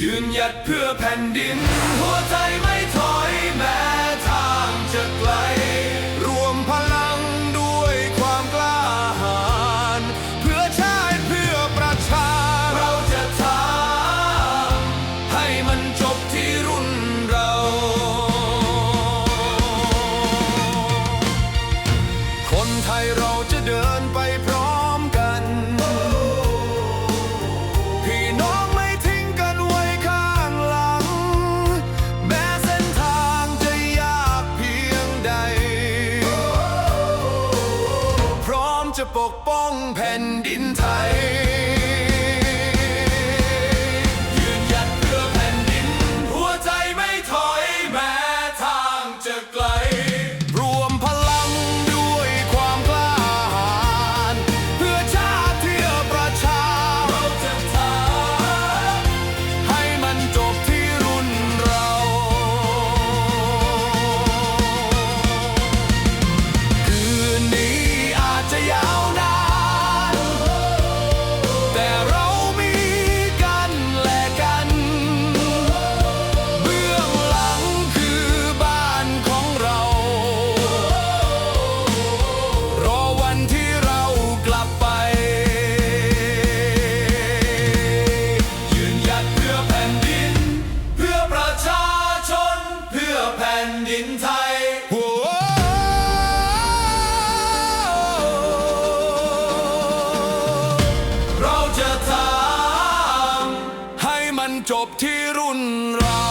ยืนหยัดเพื่อแผ่นดิน หัวใจไม่ถอยแม้ทางจะไกล รวมพลังด้วยความกล้าหาญเพื่อชาติเพื่อประชา เราจะทำให้มันจบที่รู้ จะปกป้องแผ่นดินไทย ดินไทยเราจะทำให้มันจบที่รุ่นเรา